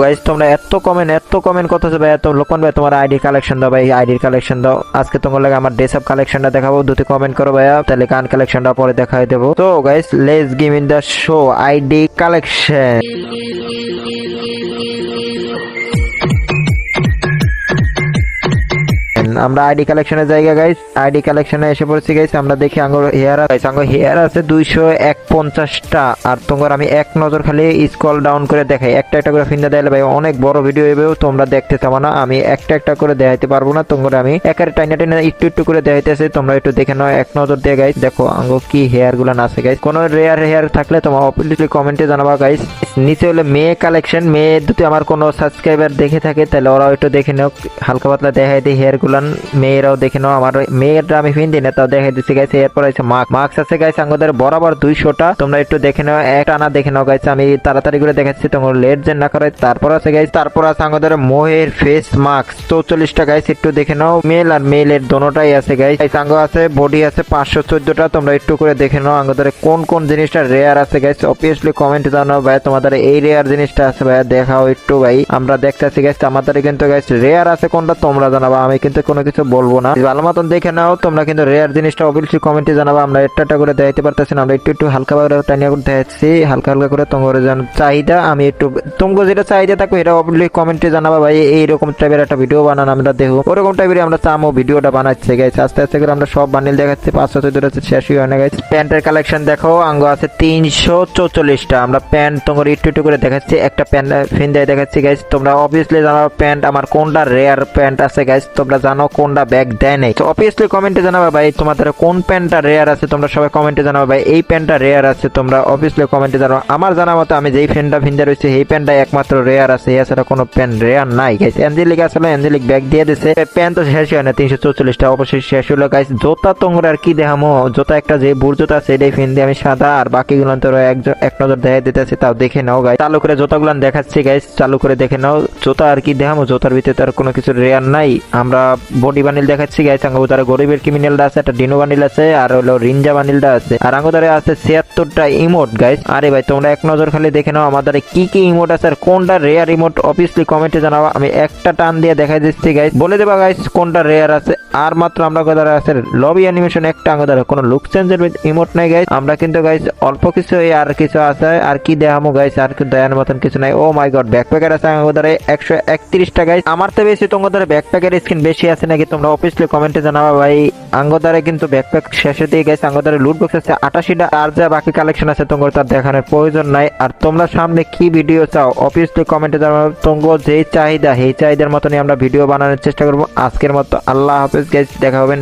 Guys তোমরা এত comment এত কমেন্ট করতেছো ভাই, এত লোকন ভাই, তোমার আইডি কালেকশন দাও ভাই আইডির কালেকশন দাও। আজকে তোমার লাগে আমার ড্রেস আপ কালেকশনটা দেখাবো, দুটি কমেন্ট করো ভাইয়া, তাহলে গান কালেকশনটা পরে দেখাই দেবো। তো guys less গিম in the show ID collection আমরা আইডি কালেকশনের জায়গা গাইস আইডি কালেকশনে এসে পড়ছি গাইস আমরা দেখি আঙ্গুর হেয়ার গাইস আঙ্গুর হেয়ার আছে দুইশো এক পঞ্চাশটা আর তোমার আমি এক নজর খালি স্কল ডাউন করে দেখাই। একটা একটা করে ফিন্দা দিলে ভাই অনেক বড় ভিডিও এবেও তোমরা দেখতে চাও না। আমি একটা একটা করে দেখাইতে পারব না। তোমরা আমি একারে টাইনা টাইনা একটু একটু করে দেখাইতেছি। তোমরা একটু দেখে নাও, এক নজর দিয়ে গাইস দেখো আঙ্গো কি হেয়ারগুলো আছে গাইস কোনো রেয়ার হেয়ার থাকলে তোমার অবভিয়াসলি কমেন্টে জানাবা গাইস নিচে হলে মেয়ে কালেকশন মেয়ে যদি আমার কোনো সাবস্ক্রাইবার দেখে থাকে, তাহলে ওরাও একটু দেখে নাও। হালকা পাতলা দেখাই দিই হেয়ার গুলান। মেয়েরাও দেখে নাও, আমার মেয়েরা আমি ফিন দিই না, তাও দেখাই দিচ্ছি গাইছে এরপর আছে মার্ক। মার্কস আছে গাইছে আমাদের বরাবর দুইশোটা, তোমরা একটু দেখে নাও এক টানা দেখে নাও গাইছে আমি তাড়াতাড়ি করে দেখাচ্ছি, তোমার লেট যেন না করে, তারপর আছে গাইছে তারপর আছে আমাদের মোহের ফেস মার্কস চৌচল্লিশটা গাইছে একটু দেখে নাও মেল আর মেলের দোনোটাই আছে গাইস সাঙ্গ আছে বডি আছে পাঁচশো চোদ্দটা, তোমরা একটু করে দেখে নাও আমাদের কোন কোন জিনিসটা রেয়ার আছে গাইস অবভিয়াসলি কমেন্ট জানাও ভাই, তোমাদের এই রেয়ার জিনিসটা আছে ভাই, দেখাও একটু ভাই, আমরা দেখতেছি গাইস আমাদের কিন্তু গাইস রেয়ার আছে কোনটা তোমরা জানাবা, আমি কিন্তু কোনো কিছু বলব না। ভালো মতন দেখে নাও, তোমরা কিন্তু রেয়ার জিনিসটা অবভিয়াসলি কমেন্টে জানাবা, আমরা একটা একটা করে দেখাইতে পারতেছি না, আমরা একটু একটু হালকা করে টানিয়া করে দেখাচ্ছি, হালকা হালকা করে তোমার যেন চাহিদা, আমি একটু, তোমাকে যেটা চাহিদা থাকবে এটা অবভিয়াসলি কমেন্টে জানাবা ভাই, এইরকম টাইপের একটা ভিডিও বানান, আমরা দেখো ওরকম টাইপের আমরা চামো ভিডিওটা বানাচ্ছি গাইছে আস্তে আস্তে করে আমরা সব বান্ডিল দেখাচ্ছি, পাঁচশো চোদ্দ শেষই হয় না গাইছে প্যান্টের কালেকশন দেখো, আঙ্গ আছে তিনশো চৌচল্লিশটা। আমরা প্যান্ট তোমার একটু একটু করে দেখাচ্ছি, একটা প্যান্ট ফিন দেখাচ্ছি গাইছে তোমরা অবভিয়াসলি জানাব প্যান্ট আমার কোনটা রেয়ার প্যান্ট আছে গাইছে তোমরা জানো কোনটা ব্যাগ দেয় নাই। তো অবভিয়াসলি কমেন্টে জানাবে ভাই, তোমাদের কোন প্যান্টটা রেয়ার আছে, তোমরা সবাই কমেন্টে জানাবে ভাই, এই প্যান্টটা রেয়ার আছে, তোমরা অবভিয়াসলি কমেন্টে জানাব। আমার জানা মতো আমি যেই প্যান্টটা ভিন্দা রয়েছে এই প্যান্টটা একমাত্র রেয়ার আছে, এছাড়া কোনো প্যান্ট রেয়ার নাই। গাইস অ্যাঞ্জেলিক আসলে অ্যাঞ্জেলিক ব্যাগ দিয়ে দিছে। প্যান্ট তো শেষ হয় না, তিনশো চৌচল্লিশটা, অবশ্যই শেষ হলো। গাইস জোতা তোমরা আর কি দেখামো? জোতা একটা যে বুট জোতা আছে, এটাই ফিন দিয়ে আমি সাদা, আর বাকিগুলো তো এক নজর দেখা দিতেছে, তাও দেখে নাও গাইস চালু করে জোতাগুলো দেখাচ্ছি গাইস চালু করে দেখে নাও, জোতা আর কি দেখামো? জোতার ভিতরে তো আর কোনো কিছু রেয়ার নাই। আমরা বডি বানিল দেখাচ্ছি গাইস আঙ্গো তারা গরিবের ক্রিমিনালটা আছে, একটা ডিনো বানিল আছে, আর হলো রিনজা বানিলটা আছে। আর আঙ্গো তারা আছে ছিয়াত্তরটা ইমোট গাইস আরে ভাই, তোমরা এক নজর খালি দেখে নাও আমাদের কি কি ইমোট আছে আর কোনটা রেয়ার ইমোট অবভিয়াসলি কমেন্টে জানাব। আমি একটা টান দিয়ে দেখাই দিচ্ছি গাইস বলে দেবা গাইস কোনটা রেয়ার আছে। আর মাত্র আমরা কোথায় আছে লবি অ্যানিমেশন একটা আঙ্গো তারা কোনো লুক চেঞ্জের ইমোট নাই গাইস আমরা কিন্তু গাইস অল্প কিছু আর কিছু আছে। আর কি দেখামো গাইস আর কি দেয়ার মতন কিছু নাই। ও মাই গড ব্যাকপ্যাকের আছে আঙ্গো তারা একশো একত্রিশটা গাইস আমার তো বেশি তোমার দ্বারা ব্যাকপ্যাকের স্কিন বেশি আছে। নাকি তোমরা অবভিয়াসলি কমেন্টে জানাবা ভাই। আঙ্গদারে কিন্তু ব্যাকপ্যাক শেষে দিয়ে গেছে, আঙ্গদারে লুট বক্স আছে, আটাশিটা আর যা বাকি কালেকশন আছে তোমার তার দেখানোর প্রয়োজন নাই। আর তোমরা সামনে কি ভিডিও চাও অফিসলি কমেন্টে জানাব, তোমার যেই চাহিদা, সেই চাহিদার মতনই আমরা ভিডিও বানানোর চেষ্টা করব। আজকের মতো আল্লাহ হাফেজ গেছে দেখা হবে